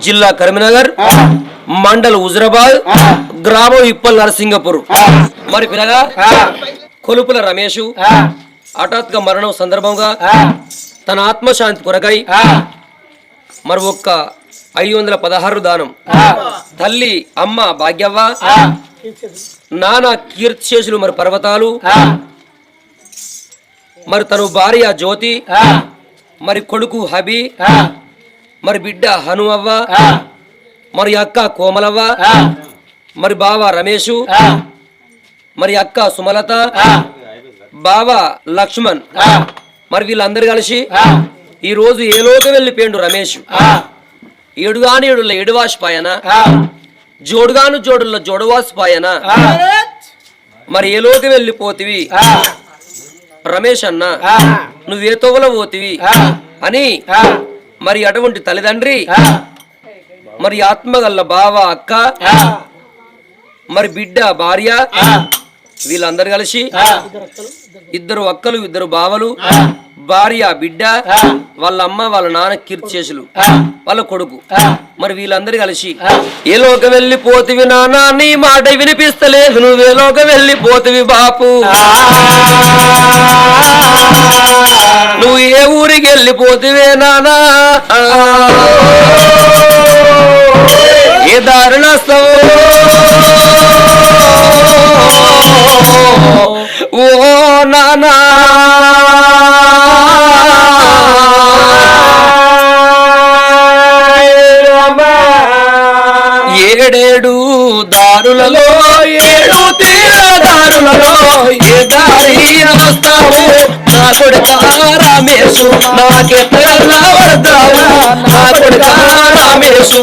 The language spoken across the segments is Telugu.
జిల్లా కరీంనగర్ మండల్ హుజరాబాద్ గ్రామం ఇప్పల్ నరసింగపూర్ మరి పిల్లగా కొలుపుల రమేష్ హఠాత్గా మరణం సందర్భంగా తన ఆత్మశాంతి కొరకై మరి ఒక్క ఐదు వందల పదహారు దానం. తల్లి అమ్మ భాగ్యవ్వ నాన్న కీర్తిశేషులు మరి పర్వతాలు మరి తను భార్య జ్యోతి మరి కొడుకు హబి మరి బిడ్డ హనుమవ్వ మరి అక్క కోమలవ్వ మరి బావ రమేషు మరి అక్క సుమలత బావ లక్ష్మణ్ మరి వీళ్ళందరూ కలిసి ఈ రోజు ఏ లోకం వెళ్ళిపోయిండు రమేష్ ఏడుగాని ఏడుల ఏడువాసి పాయన. జోడుగాను జోడుల జోడవాసి పాయన. మరి ఏ లోకం వెళ్ళిపోతివి? రమేష్ అన్న నువ్వే తోవల పోతివి అని మరి అటువంటి తల్లిదండ్రి? మరి ఆత్మగల్ల బావ అక్క? మరి బిడ్డ భార్య? వీళ్ళందరూ కలిసి ఇద్దరు అక్కలు ఇద్దరు బావలు భార్య బిడ్డ వాళ్ళ అమ్మ వాళ్ళ నాన్న కీర్తిశేషులు వాళ్ళ కొడుకు. మరి వీళ్ళందరూ కలిసి ఏ లోక వెళ్ళిపోతివి నాన్న నీ మాట వినిపిస్తలేదు నువ్వే లోక వెళ్ళిపోతివి బాపు. నువ్వు ఏ ఊరికి వెళ్ళిపోతివే నానా ఏ దారుణ ఓ నానా ఏడేడు దారులలో ఏడు తీర దారులలో ఏ దారి వస్తావు నా కొడుక రామేశు నాకెట్లా వడతావు నా కొడుక రామేశు.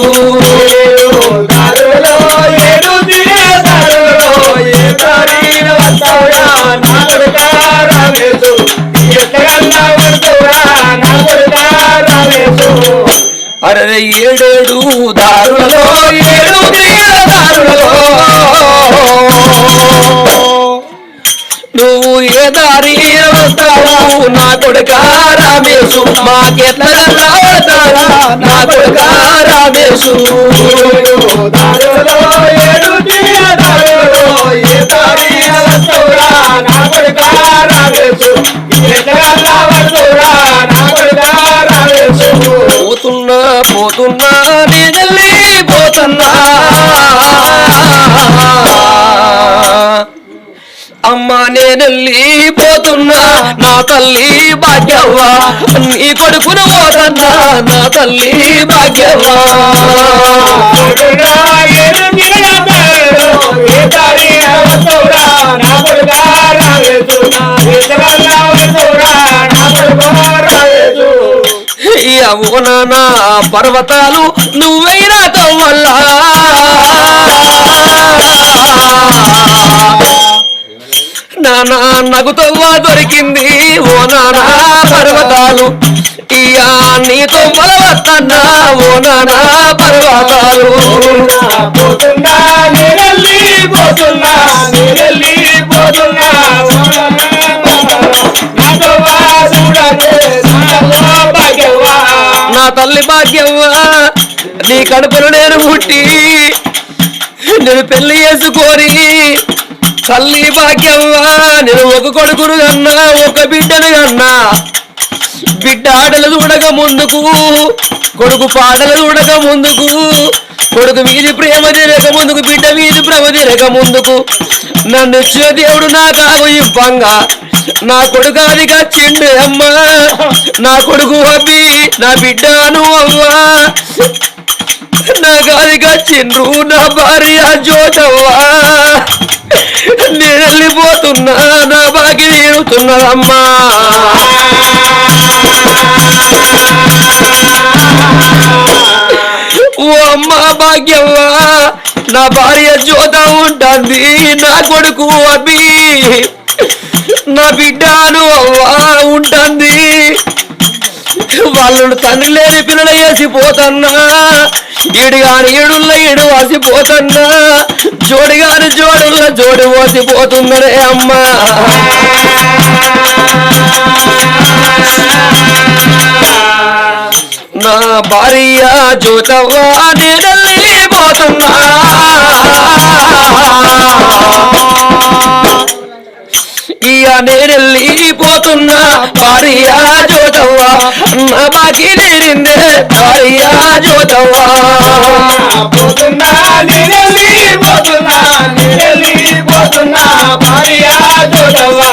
అరే ఏడేడు దారులలో ఏడు దారులలో. నువ్వు ఏ దారి వస్తావు నా కొడుక రామేశు మాకెట్లా రావతారా నా కొడుక రామేశు ఏడు పోతున్నా నేనెళ్ళి పోతున్నా అమ్మ నేనెళ్ళి పోతున్నా నా తల్లి భాగ్యవ్వ నీ కొడుకును పోతన్నా నా తల్లి భాగ్యవ్వ. అవునా పర్వతాలు నువ్వైనా వల్ల. నానా నగుతవ్వ దొరికింది. ఓ నానా పర్వతాలు. ఇయా నీతో బలవత్తన్నా ఓ నానా పర్వతాలు. తల్లి భాగ్యవ్వా నీ కడుపును నేను పుట్టి నేను పెళ్ళి చేసుకొని తల్లి భాగ్యవ్వా నేను ఒక కొడుకును కన్నా ఒక బిడ్డను కన్నా. బిడ్డ ఆటలు చూడక ముందుకు కొడుకు పాటలు చూడక ముందుకు కొడుకు మీది ప్రేమ తిరగ ముందుకు బిడ్డ మీది ప్రేమ తిరగ ముందుకు. నన్ను ఇచ్చిన దేవుడు నా కాగు ఇవ్వంగా నా కొడుకు అదిగా చిండు అమ్మా. నా కొడుకు అబ్బి నా బిడ్డను అవ్వా. నా గాదిగా చిండ్రు నా భార్య జోతవ్వా. నేను వెళ్ళిపోతున్నా నా బాగి తీరుతున్నదమ్మా ఓ అమ్మా భాగ్యవ్వా నా భార్య జోత ఉంటుంది నా కొడుకు అభి కన్న బిడ్డాను ఉంటుంది. వాళ్ళు తండ్రి లేని పిల్లలు వేసిపోతన్నా. ఈడుగాని ఈడుల్ల ఈడు వాసిపోతన్నా జోడిగాని జోడుల్ల జోడి వాసిపోతుందరే అమ్మా. నా భార్య జోతవా నేనల్లి పోతున్నా జోతవ్వా నేనెళ్ళిపోతున్నా భార్య జోతవ్వా. నా బాకి తీరిందే భార్య జోతవ్వా. పోతున్నా నీళ్ళి పోతున్నా నీళ్ళి పోతున్నా. భార్య జోతవ్వా.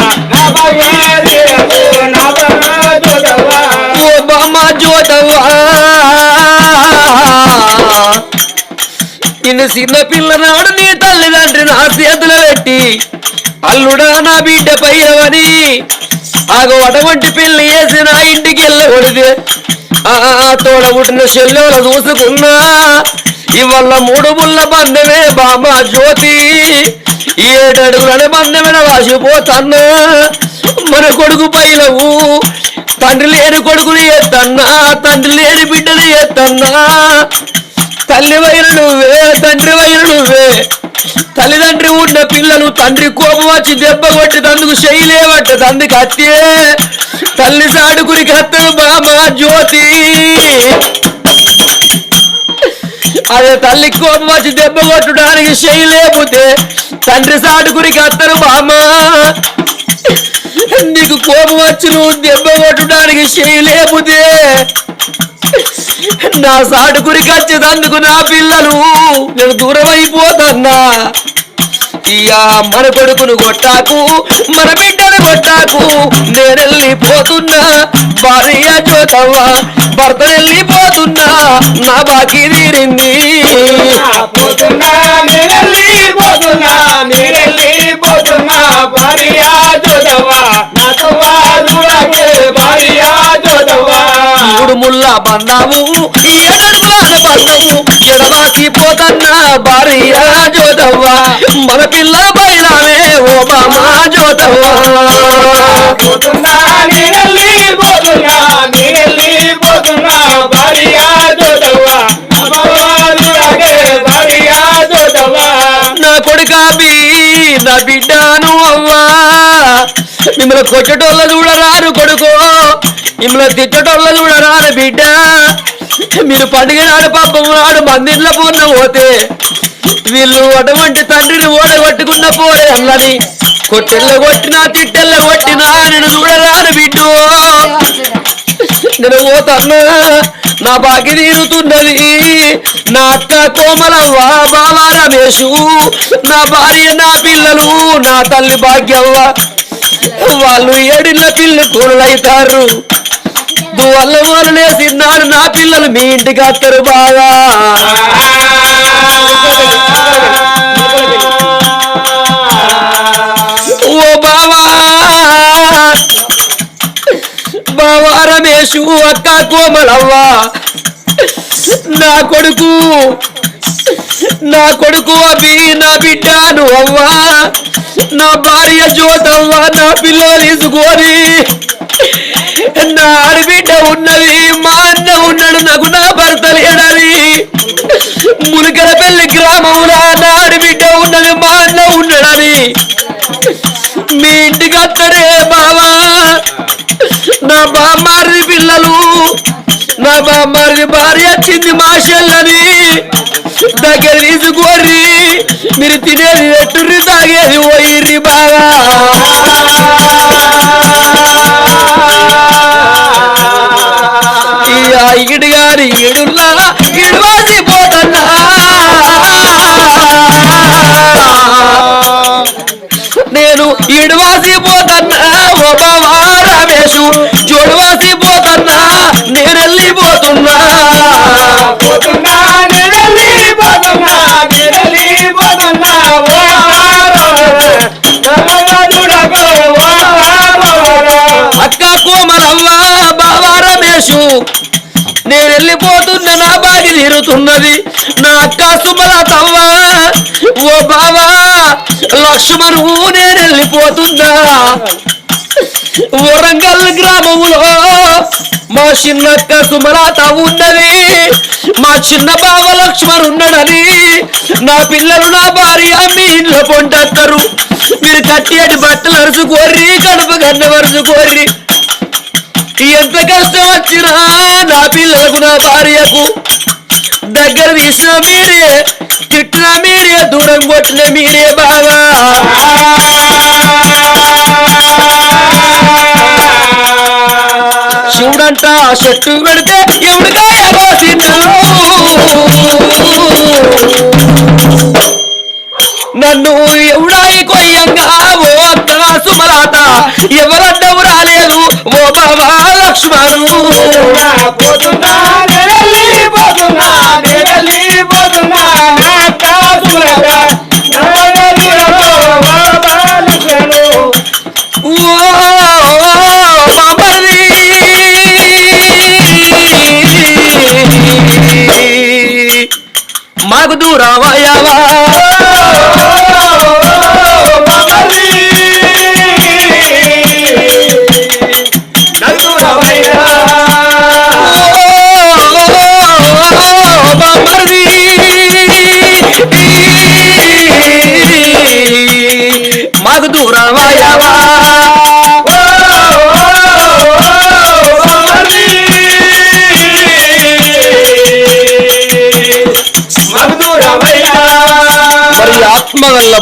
నిన్ను చిన్న పిల్లనాడు నీ తల్లిదండ్రి నా చేతులు పెట్టి అల్లుడా నా బిడ్డ పయ్యవని ఆగో అటువంటి పెళ్ళి వేసి నా ఇంటికి వెళ్ళకూడదు. ఆ తోడ పుట్టిన చెల్లెలు చూసుకున్నా. ఇవల్ల మూడు ముళ్ళ బంధమే బామ్మ జ్యోతి. ఏడడుగులనే బంధమైన వాసిపోతన్నా. మన కొడుకు పైలవు. తండ్రి లేని కొడుకులు ఎత్తన్నా. తండ్రి లేని బిడ్డలు ఎత్తన్నా. తల్లి వైన నువ్వే తండ్రి వైరు నువ్వే. తల్లిదండ్రి ఉన్న పిల్లలు తండ్రి కోపం వచ్చి దెబ్బ కొట్టి తందుకు చేయలేవట్ట తందుకు అత్తే. తల్లి సాడుకునికి అత్తను బామా జ్యోతి. అదే తల్లి కోపం వచ్చి దెబ్బ కొట్టడానికి చేయలేకపోతే తండ్రి సాడుకునికి అత్తను బామా. నీకు కోపం వచ్చి నువ్వు దెబ్బ కొట్టడానికి చేయలేకపోతే నా సాటు గురికి వచ్చేదందుకు నా పిల్లలు. నేను దూరం అయిపోతున్నా ఇయ్యా మన కొడుకును కొట్టాకు మన బిడ్డను కొట్టాకు నేను వెళ్ళిపోతున్నా భార్య చూతవ్వా భర్త వెళ్ళిపోతున్నా నా బాకీ తీరింది. పోతున్నా మూడు ముళ్ళ బంధాము ఏడడుగులాన బంధము ఎడబాకి పోతన్నా భార్య జోదవ్వా. మన పిల్ల బయలామే ఓ బామా జోదవ్వా. పోతున్నా నీళ్ళి పోతున్నా నీళ్ళి పోతున్నా భార్య చూడవా నా కొడుకాబి నా బిడ్డను అవ్వా. మిమ్మల్ని కొట్టటోళ్ళ చూడరారు కొడుకో. మిమ్మల్ని తిట్టటోళ్ళ చూడరారు బిడ్డ. మీరు పండుగ నాడు పాపం నాడు మందిర్ల పూర్ణ పోతే వీళ్ళు అటువంటి తండ్రిని ఓడగొట్టుకున్న పోరే అన్నది కొట్టెల్ల కొట్టినా తిట్టెల్ల కొట్టినా నేను చూడరాను బిడ్డు. నేను పోతాను నా బాకి తీరుతున్నది. నా అక్క కోమలవ్వ బావ రమేషు నా భార్య నా పిల్లలు నా తల్లి భాగ్యవ్వ. వాళ్ళు ఏడిన పిల్లలు కూరలైతారు వల్ల వాళ్ళు లేసిన్నాడు నా పిల్లలు మీ ఇంటికి వస్తారు బాగా. ఓ బావా బావా రమేషు అక్క కోమలవ్వ నా కొడుకు నా కొడుకు అవి నా బిడ్డాను అవ్వా నా భార్య జ్యోతవ్వ నా పిల్లలు తీసుకొని నా ఆడబిడ్డ ఉన్నది మా అన్న ఉన్నాడు నాకు నా భర్త లేడని. ములికల గ్రామంలో నా ఆడబిడ్డ ఉన్నది మా అన్న ఉన్నాడని. మీ ఇంటికి అత్తడే బావా. నా బామ్మారి పిల్లలు నా బామ్మారి భార్య వచ్చింది మా చెల్లని. దగ్గర తీసుకోర్రీ మీరు తినేది ఎట్టుర్రి తాగేది పోయిర్రి బాగా. ఈ గారి ఇడుల్లా ఇడువాసి పోతన్నా. నేను ఇడువాసి పోతన్నా ఒక బావా జోడువాసి పోతన్నా నేను వెళ్ళిపోతున్నా పోతున్నా నేను పోతున్నా అక్క కోమలవ్వ బావా రమేషు నేను వెళ్ళిపోతున్న నా బాగి తీరుతున్నది నా అక్క సుమలతవ్వ ఓ బావా లక్ష్మణు నేను వెళ్ళిపోతున్నా వరంగల్ గ్రామములో మా చిన్నక్క సుమలత ఉన్నది. మా చిన్న బావ లక్ష్మణ్ ఉన్నాడని నా పిల్లలు నా భార్య మీ ఇంట్లో పొంటత్తరు. మీరు కట్టేటి బట్టలు అరుచుకోర్రి కడుపు గడ్డ వరుచుకోర్రి. ఎంత కష్టం వచ్చినా నా పిల్లలకు నా భార్యకు. దగ్గర తీసిన మీరే తిట్టిన మీరే దూరం కొట్టిన మీరే బాగా. శివుడంట ఆ చెట్టు పెడితే ఎవడిగా నన్ను ఎవడాయి కొయ్యంగా ఓ అక్క సుమలాత. ఎవరడ్డవు రాలేదు ఓ బాబా లక్ష్మణు.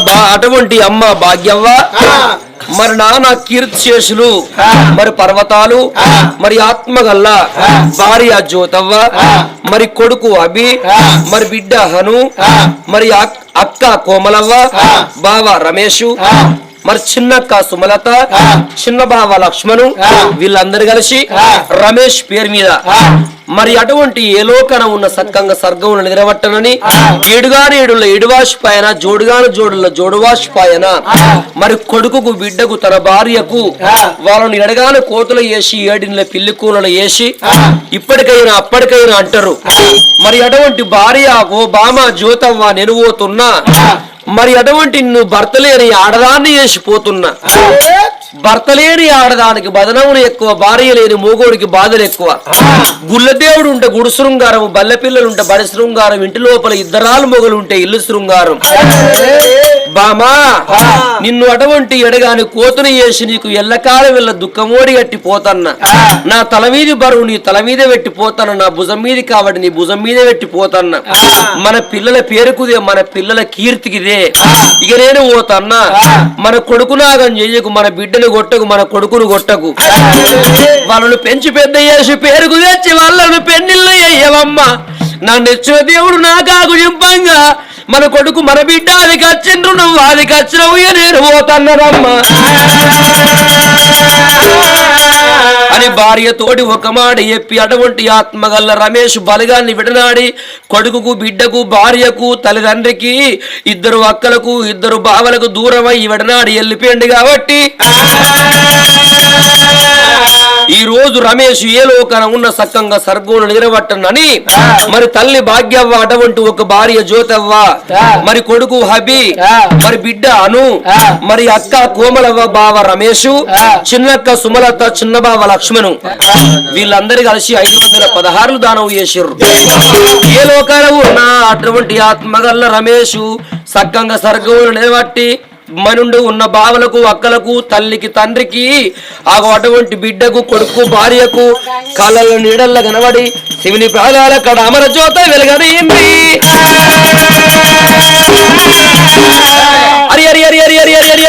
బా అటువంటి అమ్మ భాగ్యవ్వ మరి నాన్న కీర్తి శేషులు మరి పర్వతాలు మరి ఆత్మ గల్ల భార్య జ్యోతవ్వ మరి కొడుకు అభి మరి బిడ్డ హను మరి అక్- అక్క కోమలవ్వ బావ రమేషు మరి చిన్నక్క సుమలత చిన్న బావ లక్ష్మణు వీళ్ళందరూ కలిసి రమేష్ పేరు మీద. మరి అటువంటి ఏ లోకన ఉన్న సక్కంగా సర్గమును నిలబట్టనని ఏడుగాని ఏడుల ఏడువాష్ పైన జోడుగాను జోడుల జోడువాష్ పైన మరి కొడుకుకు బిడ్డకు తన భార్యకు వాళ్ళని ఎడగాను కోతులు వేసి ఏడిన పిల్లి కూనలు వేసి ఇప్పటికైనా అప్పటికైనా అంటారు. మరి అటువంటి భార్య ఓ బామ జ్యోతవ్వ నెనువోతున్నా మరి అటువంటి నువ్వు భర్త లేని ఆడదాన్ని చేసిపోతున్నా భర్త లేని ఆడదానికి బదనములు ఎక్కువ భార్య లేని మూగోడికి బాధలు ఎక్కువ. గుళ్ళదేవుడు ఉంటే గుడి శృంగారం బల్లె పిల్లలు ఉంటే బడి శృంగారం ఇంటి లోపల ఇద్దరాలు మొగలు ఉంటే ఇల్లు శృంగారం. బామా నిన్ను అటువంటి ఎడగాని కోతుని చేసి నీకు ఎల్లకాలం వెళ్ళ దుఃఖమోడి గట్టి పోతన్న. నా తల మీది బరువు నీ తల మీద పెట్టి పోతాను నా భుజం మీది కాబట్టి నీ భుజం మీద పెట్టి పోతన్న. మన పిల్లల పేరుకుదే మన పిల్లల కీర్తికిదే. ఇక నేను పోతన్నా. మన కొడుకు నాగం చెయ్యకు మన బిడ్డను కొట్టకు మన కొడుకును కొట్టకు. వాళ్ళను పెంచి పెద్ద చేసి పేరుకు తెచ్చి వాళ్ళను పెన్నిళ్ళు అయ్యవమ్మా నన్ను ఇచ్చిన దేవుడు నా కాకు చింపంగా మన కొడుకు మన బిడ్డ అది కచ్చిండ్రు నువ్వు అది కచ్చినవు నేను పోతన్నారమ్మా. అని భార్య తోటి ఒక మాట చెప్పి అటువంటి ఆత్మగల్ల రమేష్ బలగాన్ని విడనాడి కొడుకుకు బిడ్డకు భార్యకు తల్లిదండ్రికి ఇద్దరు అక్కలకు ఇద్దరు బావలకు దూరమై విడనాడి వెళ్ళిపోయింది కాబట్టి. రోజు రమేష్ ఏ లోకన ఉన్న సక్కంగా సర్గోను నిలబట్టనని మరి తల్లి భాగ్యవ్వ అటువంటి ఒక భార్య జ్యోతవ్వ మరి కొడుకు హబి మరి బిడ్డ అను మరి అక్క కోమలవ్వ బావ రమేష్ చిన్నక్క సుమలత చిన్న బావ లక్ష్మణు వీళ్ళందరూ కలిసి ఐదు వందల పదహారులు దానం చేసారు ఏ లోకాల ఉన్న అటువంటి ఆత్మగల్ల రమేష్ సక్కంగా సర్గములు నిలబట్టి మనుండు ఉన్న బావలకు అక్కలకు తల్లికి తండ్రికి ఆ అటువంటి బిడ్డకు కొడుకు భార్యకు కళ్ళ నీడల్ల కనబడి శివుని ప్రాణాల కడ అమర జ్యోత వెలగదీంది అరి అరి అరి అరి అరి హరి